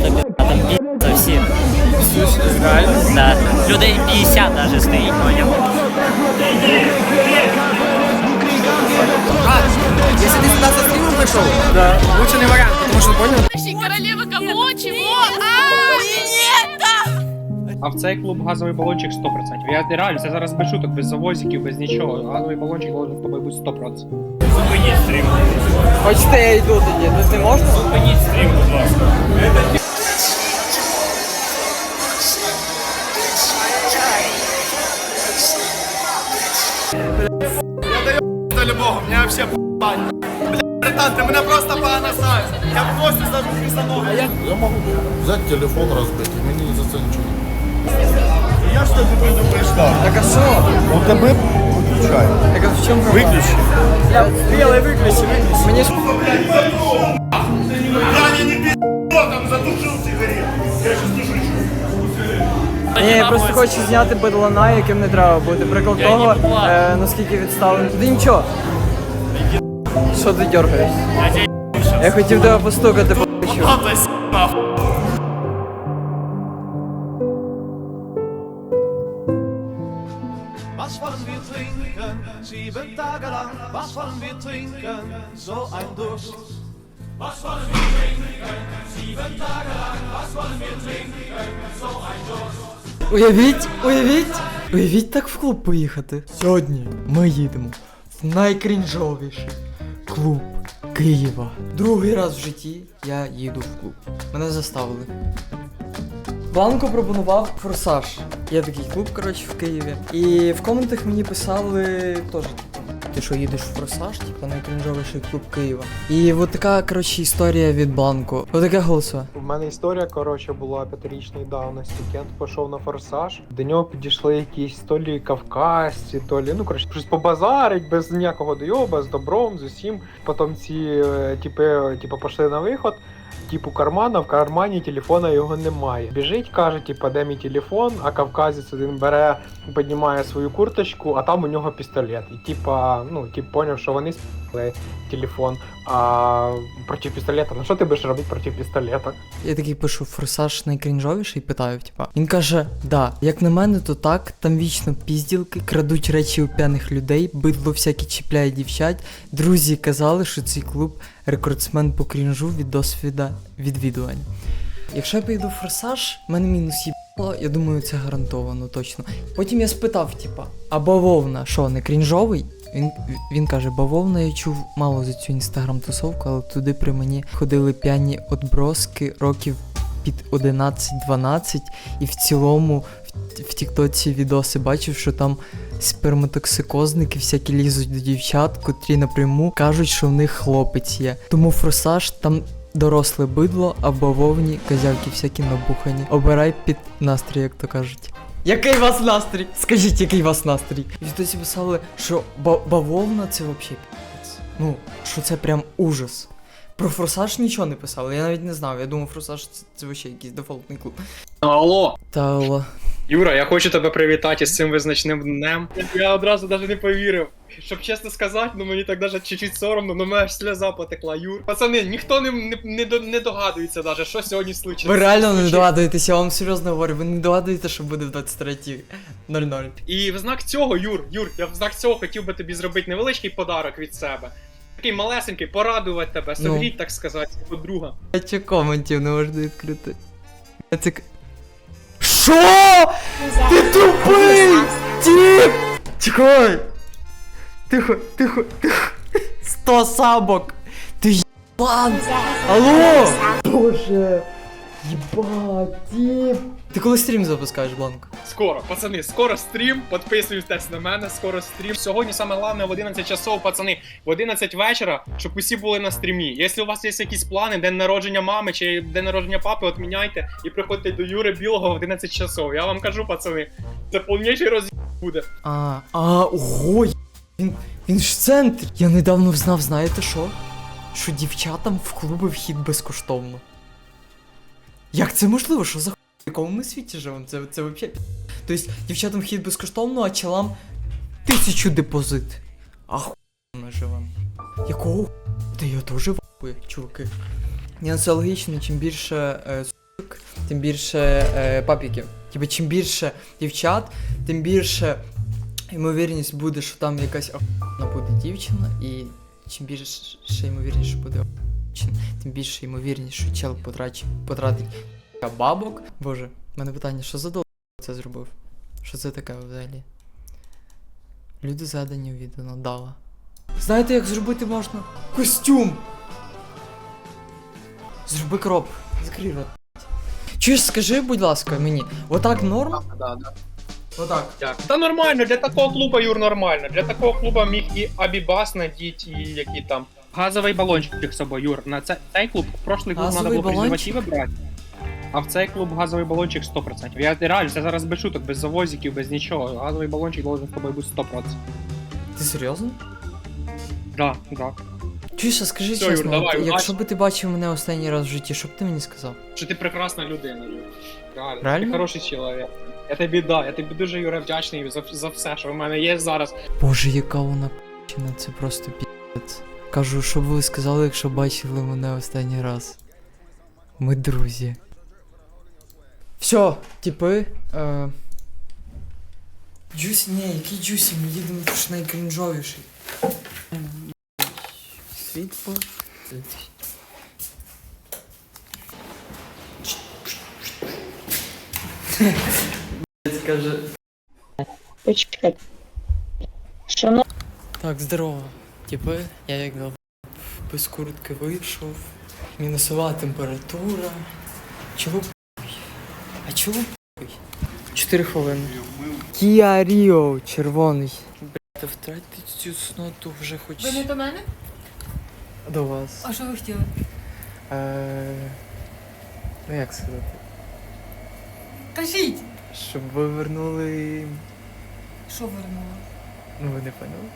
просто там пі***ться всі. Реально? Да. Людей 50 даже стоїть, поняв? Если ты сюда со стримом пришел, Да. лучше не вариант, потому что понял, Королева кого? Чего? А, нет! А в цей клуб газовий балончик 100%. Я реально, це зараз без шуток, без завозиків, без нічого. Газовий балончик должен з тобою бути 100%. Зупиніть стрім. Хочете я йду тоді, тут не можна? Зупиніть стрім, будь ласка. меня вообще п***ать. Бля, братан, ты меня просто понасаешь. Я просто за хрестоноги. Я... Я могу взять телефон разбить, и мені за це нічого. я что ты предупреждал? Так а що? У тебе выключай. Так а в чому проблема? Выключи. Я білий виключи, виключи. Мені ж... Я не не пи***о, там задушил сигарет. Я сейчас не шучу. Ні, я просто хочу зняти бедлана, яким не треба бути. Приклад Я того, не плачу. е, наскільки відставлено. Ти нічого. Що ти дергаєш? Я хотів тебе постукати по плечу. Ладно, с*** нахуй. Was wollen wir trinken? Sieben Tage lang. Was wollen wir trinken? So ein Durst. Was wollen wir trinken? Sieben Tage lang. Was wollen wir trinken? So ein Durst. Уявіть, уявіть, уявіть так в клуб поїхати. Сьогодні ми їдемо в найкрінжовіший клуб Києва. Другий раз в житті я їду в клуб. Мене заставили. Бланко пропонував форсаж. Є такий клуб, коротше, в Києві. І в коментах мені писали теж, ти що їдеш в форсаж, типу, найкрінжовіший клуб Києва. І от така, коротше, історія від Бланко. Отаке голосове. У мене історія, коротше, була п'ятирічної давності. Кент пішов на форсаж. До нього підійшли якісь то лі кавказці, то лі, ну коротше, щось побазарить без ніякого дойоба, з добром, з усім. Потім ці е, типи, типу, пішли на виход. Типу кармана, в кармані телефона його немає. Біжить, каже, типу, де мій телефон, а кавказець один бере, піднімає свою курточку, а там у нього пістолет. І типа, ну, тип поняв, що вони спали телефон. А проти пістолета, ну що ти будеш робити проти пістолета? Я такий пишу форсаж найкрінжовіший, питаю, типа. Він каже: да, як на мене, то так, там вічно пізділки, крадуть речі у п'яних людей, бидло всякі чіпляє дівчат. Друзі казали, що цей клуб рекордсмен по крінжу від досвіда відвідувань. Якщо я поїду в форсаж, в мене мінус їбало, я думаю, це гарантовано точно. Потім я спитав, типа, а бавовна, що, не крінжовий? Він, він каже, бавовна я чув мало за цю інстаграм-тусовку, але туди при мені ходили п'яні отброски років під 11-12, і в цілому в, Тіктоці відоси бачив, що там сперматоксикозники всякі лізуть до дівчат, котрі напряму кажуть, що в них хлопець є. Тому форсаж там доросле бидло, а бавовні козявки всякі набухані. Обирай під настрій, як то кажуть. Який у вас настрій? Скажіть, який у вас настрій? І досі писали, що ба- бавовна це взагалі пі***ць. Ну, що це прям ужас. Про форсаж нічого не писали, я навіть не знав. Я думав, форсаж це, це взагалі якийсь дефолтний клуб. Алло, Та алло. Юра, я хочу тебе привітати з цим визначним днем. Я одразу навіть не повірив. Щоб чесно сказати, ну мені так навіть чуть-чуть соромно, ну мене аж сльоза потекла, Юр. Пацани, ніхто не, не, не, не догадується навіть, що сьогодні случиться. Ви реально не догадуєтеся, я вам серйозно говорю, ви не догадуєте, що буде в 23.00. І в знак цього, Юр, Юр, я в знак цього хотів би тобі зробити невеличкий подарок від себе. Такий малесенький, порадувати тебе, Ну. так сказати, свого друга. Я чи коментів не можна відкрити. Я це... к- Шо? Ти тупий! Тіп! Чекай! Тихо, тихо, тихо. Сто сабок! Ти єбан! Алло! Боже! Єбать, тіп! Ти коли стрім запускаєш, Бланк? Скоро, пацани, скоро стрім, підписуйтесь на мене, скоро стрім. Сьогодні саме головне в 11 часов, пацани, в 11 вечора, щоб усі були на стрімі. Якщо у вас є якісь плани, день народження мами чи день народження папи, отміняйте і приходьте до Юри Білого в 11 часов. Я вам кажу, пацани, це повніший роз буде. А, а, ого, є- він, він ж в центрі. Я недавно знав, знаєте що? Що дівчатам в клуби вхід безкоштовно. Як це можливо? Що за? В якому ми світі живемо? Це, це взагалі. Тобто, дівчатам вхід безкоштовно, а чолам тисячу депозит. А хуй ми живемо. Якого? Та я теж вахую, чуваки. Ні, ну це логічно, чим більше е, тим більше е, папіків. Типа, чим більше дівчат, тим більше ймовірність буде, що там якась охуєнна буде дівчина, і чим більше ймовірність, що буде тим більше ймовірність, що чел потратить бабок. Боже, в мене питання, що за дол це зробив? Що це таке взагалі? Люди задані у відео надала. Знаєте, як зробити можна? Костюм! Зроби кроп. Закрий рот. Чуєш, скажи, будь ласка, мені, отак норм? Да, да. Отак. Дякую. Та нормально, для такого клуба, Юр, нормально. Для такого клуба міг і Абібас надіть, і які там. Газовий балончик з собою, Юр. На цей клуб, в прошлий клуб треба Газовий було балончик? презервативи брати. А в цей клуб газовий балончик 100%. Я реально, це зараз без шуток, без завозиків, без нічого. Газовий балончик должен з тобою бути 100%. Ти серйозно? Да, да. Чуєш, а скажи Всё, Юр, чесно, от, якщо би ти бачив мене останній раз в житті, що б ти мені сказав? Що ти прекрасна людина, Юр. Реально. Реально? Ти хороший чоловік. Я тобі да, я тобі дуже Юра вдячний за, за все, що в мене є зараз. Боже, яка вона п***чина, це просто пі***ць. Кажу, що б ви сказали, якщо бачили мене останній раз. Ми друзі. Все, типи. Е... Джусі, ні, який Джусі, ми їдемо ж найкрінжовіший. Світло. Почекай. Шановні, Так, здорово. Типи, я як дав без куртки вийшов. Мінусова температура. Чого п***й? Чого п***й? Чотири хвилини. Kia Rio, червоний. Блядь, втратити цю сноту вже хоч Ви не до мене? до вас. А що ви хотіли? Е... Ну як сказати? Кажіть! Щоб ви вернули. Що вернула? Ну ви не поняли?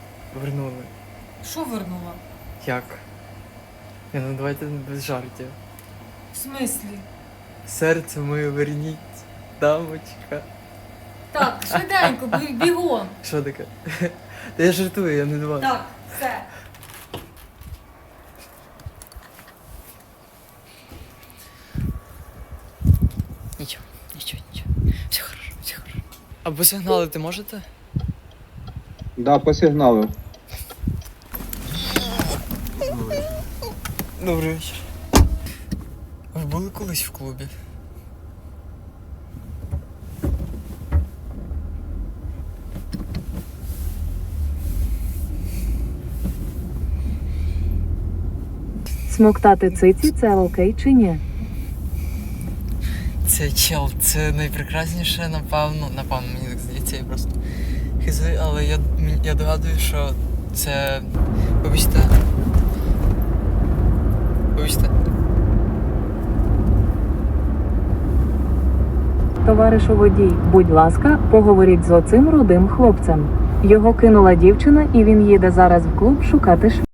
Вернули. Що вернула? Як? Ні, ну давайте без жартів. В смислі? Серце моє верніть, дамочка. Так, швиденько, бі- бігом. Що таке? Та я жартую, я не до. Так, все. Нічого, нічого, нічого. Все хорошо, все хорошо. Або сигналити можете? Да, посигналив. Добрий вечір. Ви були колись в клубі? Смоктати циці це окей чи ні? Це чел, це найпрекрасніше, напевно, напевно, мені так здається, я просто хизи, але я, я догадую, що це. Вибачте. Вибачте. Товаришу водій, будь ласка, поговоріть з оцим рудим хлопцем. Його кинула дівчина, і він їде зараз в клуб шукати ш.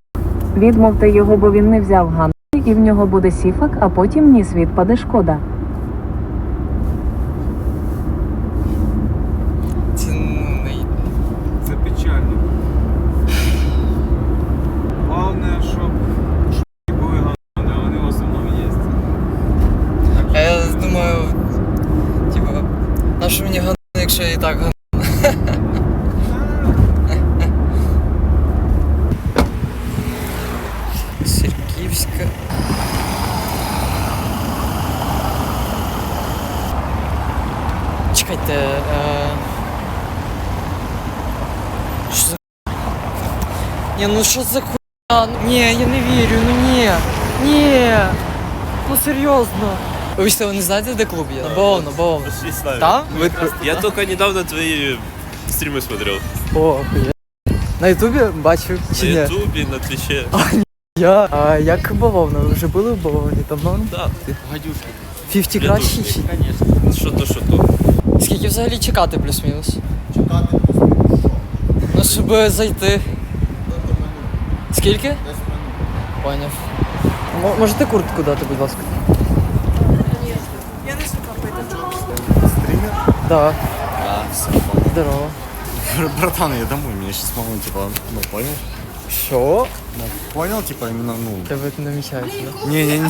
Відмовте його, бо він не взяв ган, і в нього буде сіфак, а потім ніс відпаде шкода. Це ну не. Це печально. Головне, щоб ш**і були гандони, а вони в основному є. А я думаю, типа, на що мені ган, якщо я і так ган. Сірківська. Чекайте, е... Що за Ні, ну що за хуйня? Ну, Ні, я не вірю, ну ні. Ні. Ну серйозно. Ви не знаєте, де клуб є? На Бавовна. Почти знаю. Ви... Я только недавно твои стримы смотрел. О, охуєнно. На ютубі бачив На чи ні? ютубе, на твиче. Я. А як бавовна? Ви вже були в бавовні? Там норм? Да. Гадюшки. 50 Я краще? Конечно. Що то, що то. Скільки взагалі чекати плюс-мінус? Чекати просто. Ну, щоб зайти. Скільки? 10 минут. Поняв. М- можете куртку дати, будь ласка? Стример? Да. Да, все. Здорово. Братан, я домой, меня сейчас мама типа, ну понял? Що? Понял, типа, именно, ну... Тебе не намічається, да? Не-не-не,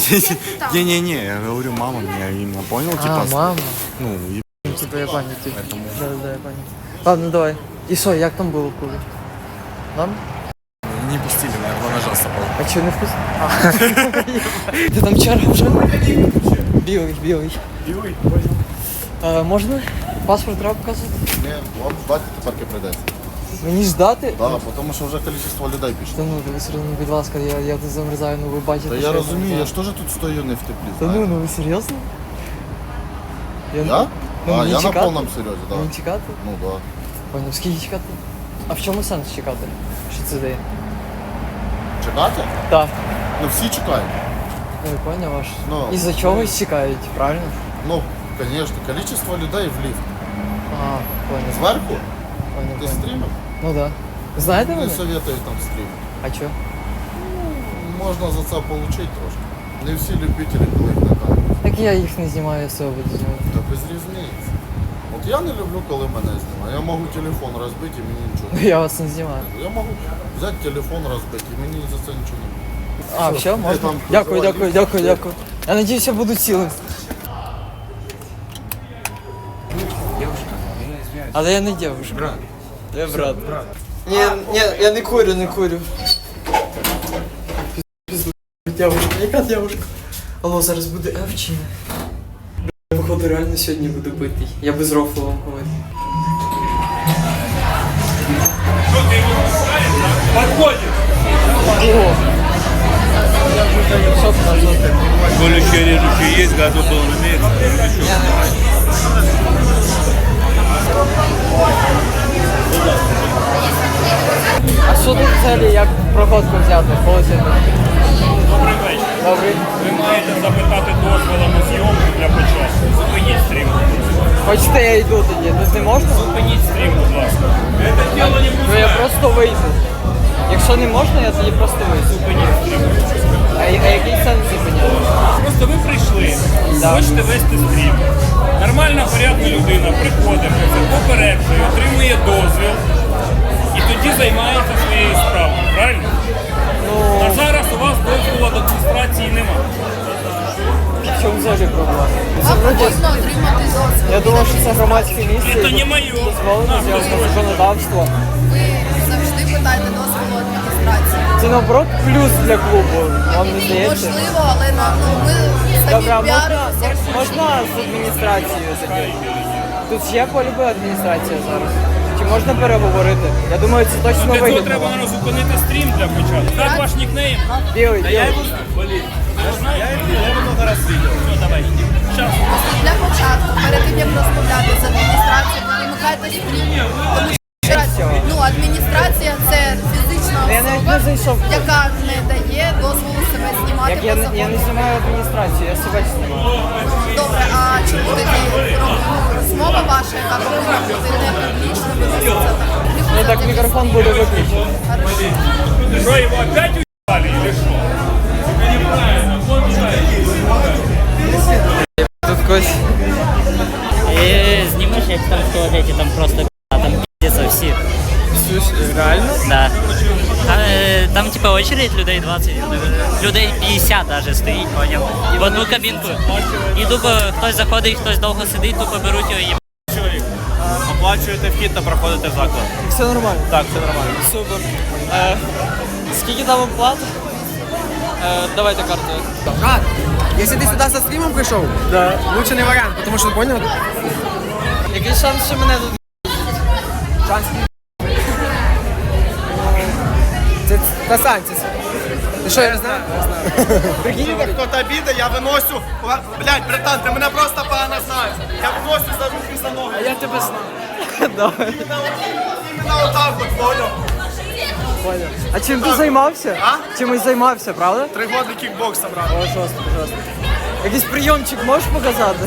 не-не-не, я говорю, мама меня именно понял, типа, А, мама. ну, и Ну, Типа я пам'ятаю. Да, да, я пам'ятаю. Ладно, давай. І що, як там було коли? Нам? не пустили, наверное, ножа с собой. А чого не вкус? Ти там черга вже? Білий, білий. Білий? А, можна? Паспорт треба показувати? Не, вам ждать тепер прийдеться. Мені ждати? Да, тому що вже кількість людей пішло. Та ну, ви серйозно, будь ласка, я, я тут замерзаю, ну ви бачите. Та я розумію, я ж теж тут стою не в теплі. Та ну, ну ви серйозно? Я? Ну, а, мені я на повному серйозі, так. Мені чекати? Ну да. Поняв, скільки чекати? А в чому сенс чекати? Що це дає? Чекати? Так. Ну всі чекають. Ну, я поняв ваш. Ну. І за чогось чекають, правильно? Ну, звісно, кількість людей в ліфт. А, поняв. Зверху Поняв, ти стрімив? Ну да. Знаєте Не мене? советую там стрімити. А чо? Можна за це отримати трошки. Не всі любителі коли їх я їх не знімаю, я себе буду знімати. Та без різниці. От я не люблю, коли мене знімають. Я можу телефон розбити і мені нічого. Ну не я вас не знімаю. Я можу взяти телефон розбити і мені за це нічого не буде. А, все, можна? там Дякую, дякую, дякую, дякую. Я надіюсь, я буду цілим. Але я не девушка. Я брат. Ні, ні, я не курю, не курю. Пізду, яка девушка? Алло, зараз буде Евчина. Походу реально сьогодні буду битий. Я без рофлу вам говорю. Колющие, режущие есть, газобаллон имеется. А що тут взагалі, як проходку взяти? Получити? Ви маєте запитати дозволу на зйомку для початку. Зупиніть стрім. Хочете я йду тоді? Тут не можна? Зупиніть стрім, будь ласка. Ну я просто вийду. Якщо не можна, я тоді просто вийду. Зупиніть стрім. А, а який сенс зупиняти? Просто ви прийшли, Да. хочете вести стрім. Нормальна, порядна людина приходить, це попереджує, отримує дозвіл і тоді займається своєю справою, правильно? Ну, А зараз у вас дозволу адміністрації немає. в чому взагалі проблема? Це вроді, отримати дозвіл. я думав, що це громадське місце. Це не моє. Дозволено На, послухай. законодавства. Ви завжди питаєте дозволу адміністрації. Це наоборот плюс для клубу. Вам не здається? Можливо, але нам ну, ми Добре, а можна, піаримося. мож- можна з адміністрацією зайти? Тут ж є полюби адміністрація зараз. Чи можна переговорити? Я думаю, це точно Для цього вигідно. треба нам зупинити стрім для початку. Так ваш нікнейм? Білий, білий. Я знаю. Я його зараз відео. Все, давай. Щас. Для початку, перед тим як розмовляти з адміністрацією, вимикайте стрім. Тому ну, адміністрація це фізична я навіть не особа, зайшов. яка не дає дозволу себе знімати Як по я, не- закону. я не знімаю адміністрацію, я себе знімаю. Добре, а чому тоді ну, розмова ваша, яка повинна бути не публічна, виноситься так? Ну так мікрофон буде виключений. Хорошо. Що, його опять уїбали или що? Тут когось. І знімеш, як там в туалеті, там просто там піздяться всі. Реально? Да. А, е, там типа очередь людей 20, е, людей 50 даже стоїть, поняв? В одну кабінку. І тупо хтось заходить, хтось довго сидить, тупо беруть його і Оплачуєте вхід та проходите в заклад. Все нормально. Так, все нормально. Супер. Е, скільки там оплата? Е, давайте карту. Брат, если ты сюда со стримом пришел, Да. лучше не вариант, потому что понял, Який шанс, що мене тут шанс Це, Сань, Ти що, я не знаю? Прикинь, як хто-то обіде, я виносю. Блять, братан, ти мене просто погано знаєш. Я виносю за руки за ноги. А Я тебе знаю. Давай. Іменно отак от, понял? Понял. А чим ти займався? А? Чимось займався, правда? Три годи кікбокса, брат. О, жорстко, жорстко. Якийсь прийомчик можеш показати?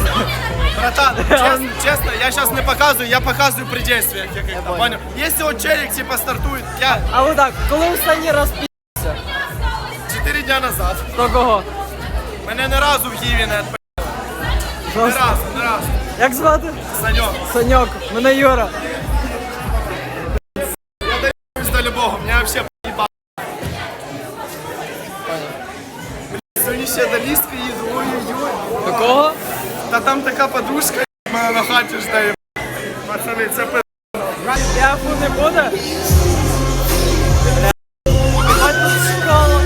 Братан, честно, честно, я сейчас не показываю, я показываю при действиях. Я понял. понял? Если вот челик типа стартует, я А отак, коли останній раз пі***ся? 4 дня назад. До кого? Мене не разу в Києві не отп... Не раз. разу, не разу. Як звати? Санек, Саньок, мене Юра. пизда любого, меня вообще поебало. Блин, сегодня еще до листка еду. Та там така подружка мене на хаті ждає. Пацани, це пи... Яфу не буде? А тут школа,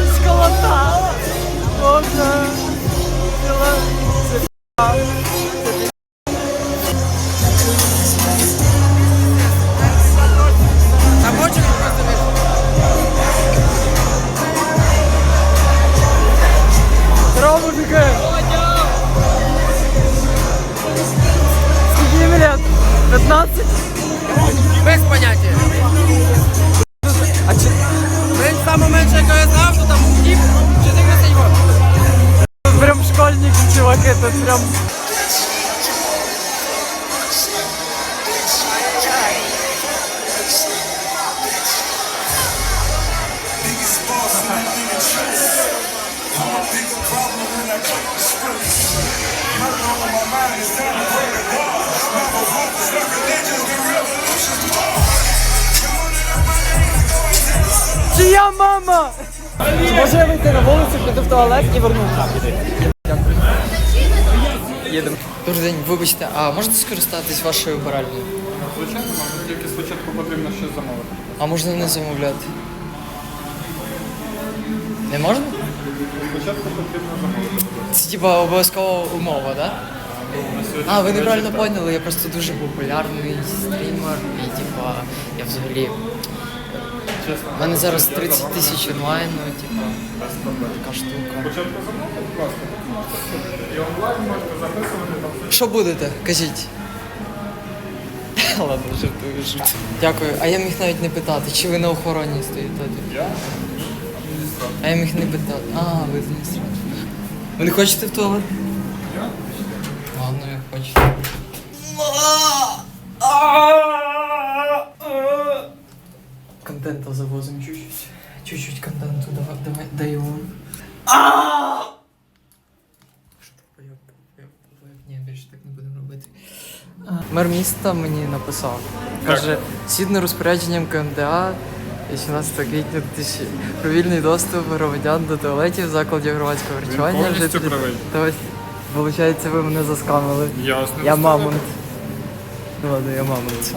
вернуся? Їдемо. Добрий день, вибачте, а можете скористатись вашою вбиральнею? Звичайно, можна тільки спочатку потрібно щось замовити. А можна не замовляти? Не можна? Спочатку потрібно замовити. Це типа обов'язкова умова, да? А, ви неправильно поняли, я просто дуже популярний стрімер і типа я взагалі. У мене зараз 30 тисяч онлайну, типа така штука. Онлайн. Що будете? Кажіть. Ладно, жартую, жартую. Дякую. А я міг навіть не питати, чи ви на охороні стоїте? Я? А я міг не питати. А, ви адміністратор. Ви не хочете в туалет? Я? Ладно, я хочу. Контента завозим чуть-чуть. Чуть-чуть контенту давай, давай, появ, появ? Ні, більше так не будемо робити. Мер міста мені написав. Каже, згідно розпорядженням КМДА 18 квітня 2000 про вільний доступ громадян до туалетів, закладів громадського харчування. повністю жителів- правий. Та ось, Виходить, ви мене заскамили. Ясно. Я мамонт. Ну ладно, я мамонт.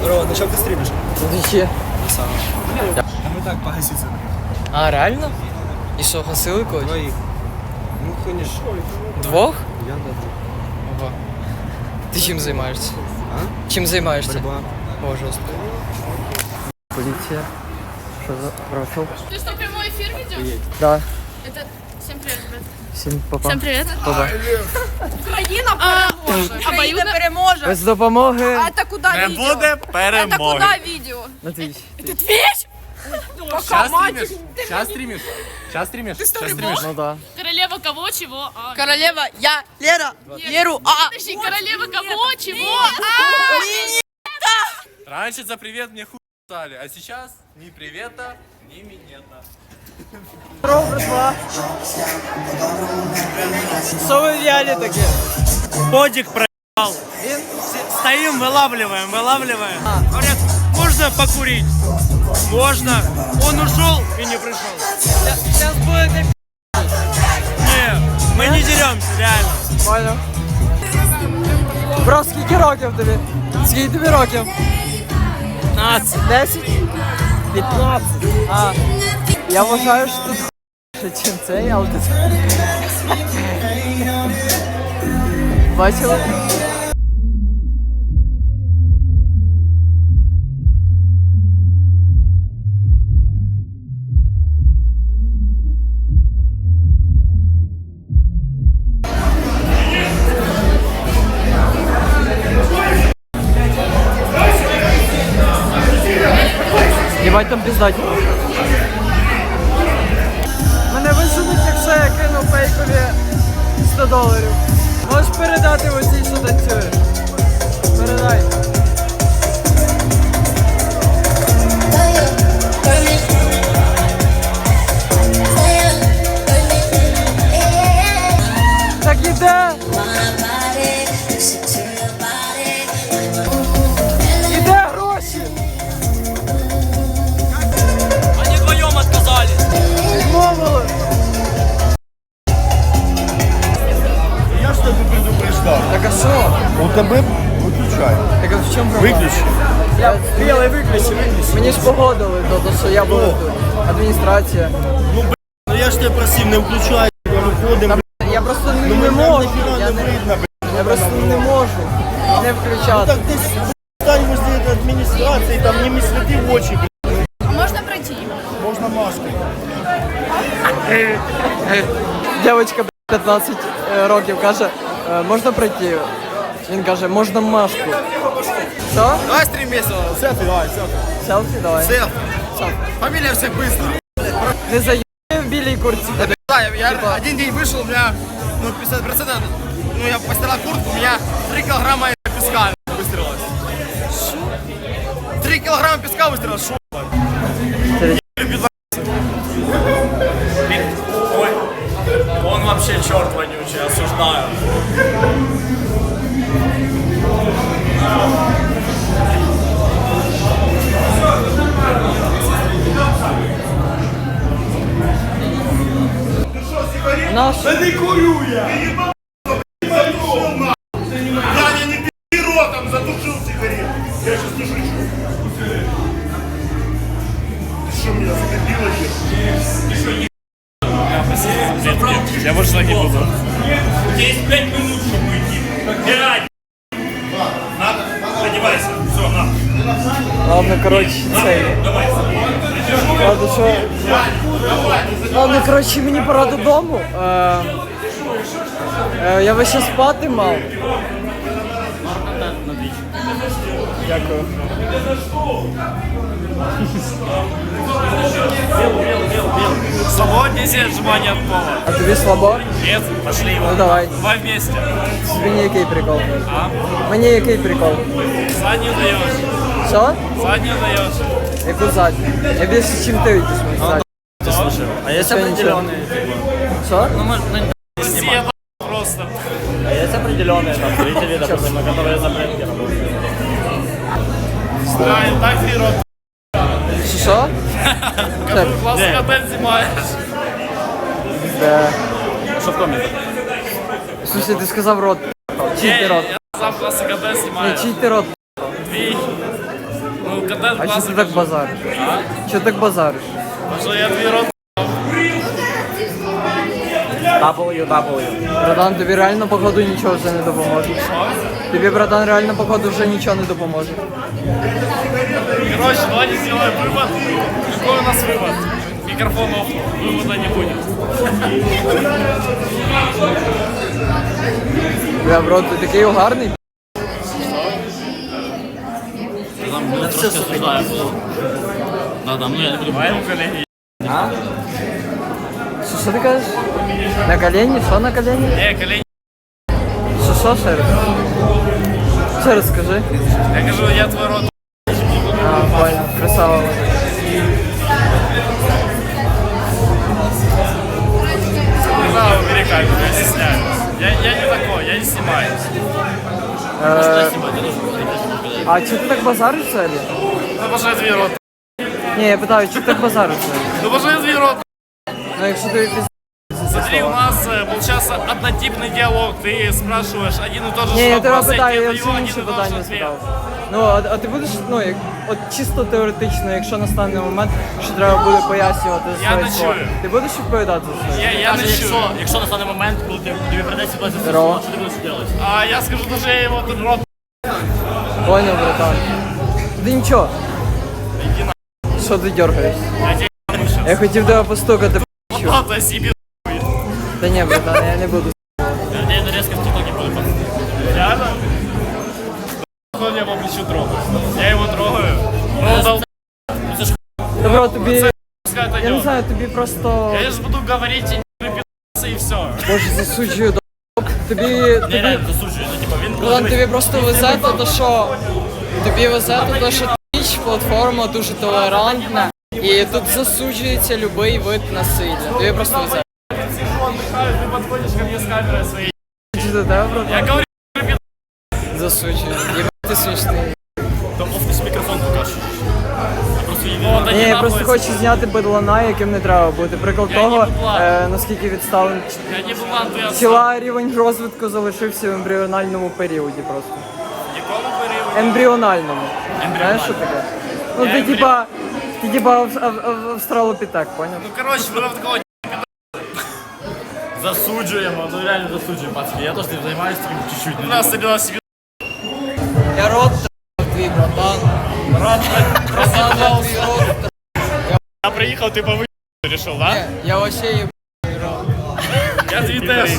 Здорово, на чому ти стрімиш? Тут ще А ми так погасіться. А, реально? І що, гасили когось? Двоїх. Ну, конечно. Двох? Я да. Ого. Ти чим займаєшся? А? Чим займаєшся? Борьба. О, жорстко. Поліція. Що за прошов? Ты что, прямой эфир ведешь? Да. Это... Всем привет, ребят. Всім папа. Всем привет. Папа. Украина Обоюдно переможе. Без допомоги. Это куда Не видео? буде Это перемоги. куда видео? На твіч. Это Твич? Пока. Сейчас стримишь? Сейчас стримишь? Сейчас стримишь? Ну да. Королева кого, чего? А, Королева, я, Лера, Леру, а. Подожди, королева кого, чего? Раньше за привет мне хуй стали, а сейчас ни привета, ни минета. Що ви в'ялі таке? Бодик проебал. Стоим, вылавливаем, вылавливаем. Говорят, можно покурить? Можно. Он ушел и не пришел. Зараз будете Не, мы не деремся, реально. Понял. Бро, скільки років тобі? Скільки тобі років? 15. 10? 15. А, я вважаю, що тут ще чим цей, але тут... Бачили? Єбать там піздать. Мене висунуть, якщо я кину фейкові 100 доларів. Можеш передати оцій, що танцюєш? Передай. Так іде! 16 э, років, каже, можна прийти. Він каже, можна маску. Що? Давай стрім весело. Селфі давай, селфі. Селфі давай. Селфі. Селфі. Фамилия всех быстро. Не заебай в білій курці. Да, я типа... один день вышел, у меня ну, 50%, ну я постирал куртку, у меня 3 килограмма песка выстрелилось. Шо? 3 килограмма песка выстрелилось, шо? Ладно, що? Ладно, коротше, мені пора додому. Е, е, я весь час спати мав. Дякую. Свободнее себе отжимание от пола. А тобі слабо? Нет, пошли его. Ну давай. Давай вместе. Мені який прикол? А? Мені який прикол? Заднюю даешь. Що? Заднюю даешь. Яку задню? Я більше, чим ти йдеш мені задню. Ты слушай, а есть Вообще ничего. определенные, Що? ну, может, ну, не Все снимать. просто. А есть определенные там зрители, допустим, на которые запрет не работают. Да, и так ты рот. Що? Що? Так, Классный контент снимаешь. де? Что в комментах? Слушай, ти сказав рот. Чий ти рот? Я сам классный контент Ні, снимаю. чий ти рот? Твій. Ну, контент А чого ти классный. так базариш? Чого так базариш? Потому что я твій рот. W, W. Братан, тобі реально походу нічого вже не допоможе. Тобі, братан, реально походу вже нічого не допоможе. Короче, давайте сделаем вывод. Какой у нас вывод? Микрофон оф. Вывода не будет. Бля, бро, ти такий гарний. Я все осуждаю. Да, да, ну я не буду. Коллеге. Що, що ти кажеш? На колені? Що на колені? Не, коллеге. Що, що ще раз? Ще раз скажи. Я кажу, я твой рот. А, понял, красава. Знаю, убери камеру, я стесняюсь. Я, я не такой, я не снимаюсь. Е, а чого ти так базариш взагалі? Ну, пошли твій рот. Ні, я питаю, чого ти так базариш взагалі? Ну, пошли твій рот. Ну, якщо ти піз... Смотри, у нас э, получается однотипный диалог. Ты спрашиваешь один и тот же Ні, я тебе вопрос, я питаю, тебе я даю всі один інші и тот же питання ответ. спитав. Ну, а, а ти будеш, ну, як, от чисто теоретично, якщо настане момент, що треба буде пояснювати за Я своє не слово, чую. ти будеш відповідати за це? Я, я не чую. Якщо, якщо настане момент, коли ти тобі придеться ситуація, Здорово. що ти будеш робити? А я скажу, даже я его тут рот. Понял, братан. Ти нічого. Що ти дергаєшся? Я тебе сейчас. Я хотів тебе постукати, п***чу. Лопата себе. Та ні, братан, я не буду. Я я резко в ТикТоке буду. Реально? Он меня по плечу трогает. Я его трогаю. Ну, он дал Добро, тобі, пускай я не отойдет. знаю, тобі просто, Я сейчас буду говорить и не пи***ться, и все. боже, засуджую, до тобі, Не, тобі, реально засуджую. Ну, типа, він братан, тобі просто везе то, то що, тобі везе то, то, що твіч платформа дуже толерантна, і тут засуджується будь-який вид насилля. Тобі просто везе. Ты подходишь ко мне с камерой своей. Я говорю, Засуджує. Єбать, ти смішний. Ні, я просто хочу зняти бедлана, яким не треба бути. Приклад Я того, е, наскільки відстали. Я не була, то я Ціла рівень розвитку залишився в ембріональному періоді просто. в якому періоді? Ембріональному. Знаєш, що таке? Ну ти типа. Ти типа ав- ав- ав- австралопітек, поняв? Ну, коротше, ви в такого Засуджуємо, ну реально засуджуємо, пацки. Я теж не займаюся цим чуть-чуть. У нас собі. Я приїхав, ти повинен вирішив, да? Я вообще є. Я твій теж.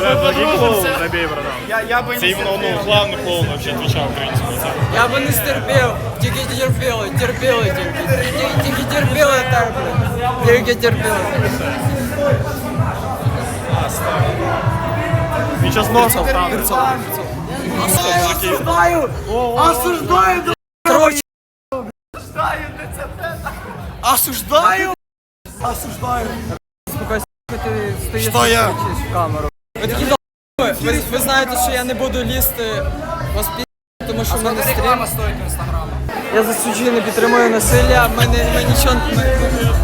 Забей, братан. Я, я би Це іменно, ну, главний клоун вообще твіча українського. Це Я би не стерпів, тільки терпіли, терпіли тільки. Тільки- Тільки терпіли так, блядь. Тільки терпіли. Він час носом правда. Осуждаю! Осуждаю! Короче. Осуждаю! Осуждаю! Спокойся, ти стоїш Що я? в камеру. Ви такі ви, ви знаєте, що я не буду лізти вас пі... тому що в мене стрім. Я засуджую, не підтримую насилля, ми, не, ми нічого, ми,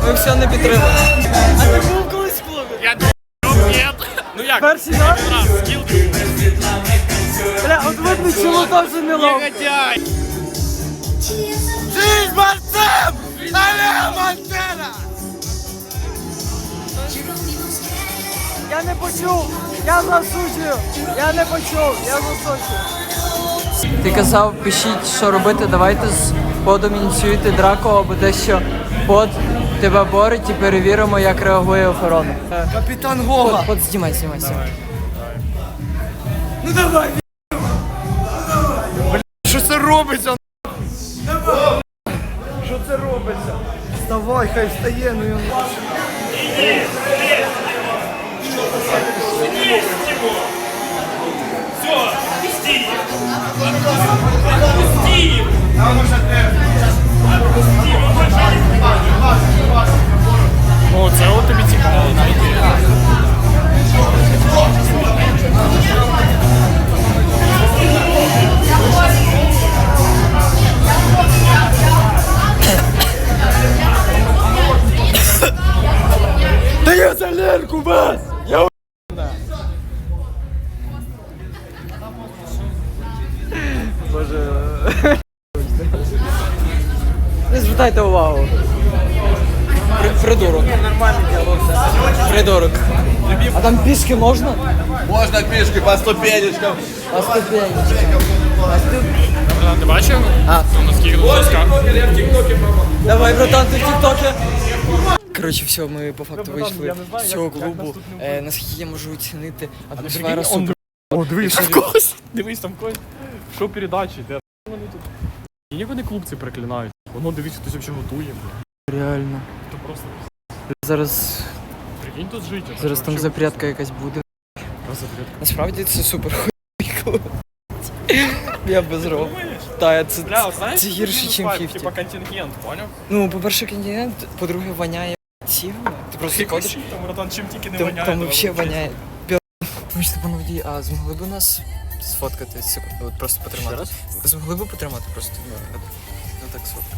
ми, все не підтримуємо. А ти був колись в клубі? Я ні. Ну як? Перший раз? Скіл. Бля, от видно, чому там вже не лов. Негодяй. Жизнь борцем! Але Монтена! Я не почув! Я засуджую! Я не почув! Я засуджую! Ти казав, пишіть, що робити, давайте з подом ініціюйте драку або те, що под тебе борить і перевіримо, як реагує охорона. Капітан Гога! Под, под знімай, знімай, знімай. Що це робиться? Вставай, хай встає, ну його. Все, стій. Стій. О, це от тобі там пішки можна? Можна пішки по ступенечкам. А ступені. Ти бачив? А. Наскільки тут жорстка? Давай, братан, ти в тіктокі. Коротше, все, ми по факту вийшли з цього клубу. Е, наскільки я можу оцінити атмосфера супер. О, дивись, там когось. Дивись, там когось. Що передачі, де вони тут. І як вони клуб ці проклинають? Воно дивись, хтось взагалі готує. Реально. То просто Зараз, прикинь тут жити. зараз там запрятка якась буде. запрятка. Насправді це супер хуй. Я без ров. Та, це, Бля, знаєш, це гірше, ніж 50. Типа контингент, поняв? Ну, по-перше, континент, по-друге, воняє сігно. Ти просто ходиш, Там, братан, чим тільки не там, воняє. там взагалі воняє. Пі- Вибачте, пане водій, а змогли б нас сфоткати секунду, от просто потримати? Змогли б потримати просто, ну, ну так сфоткати.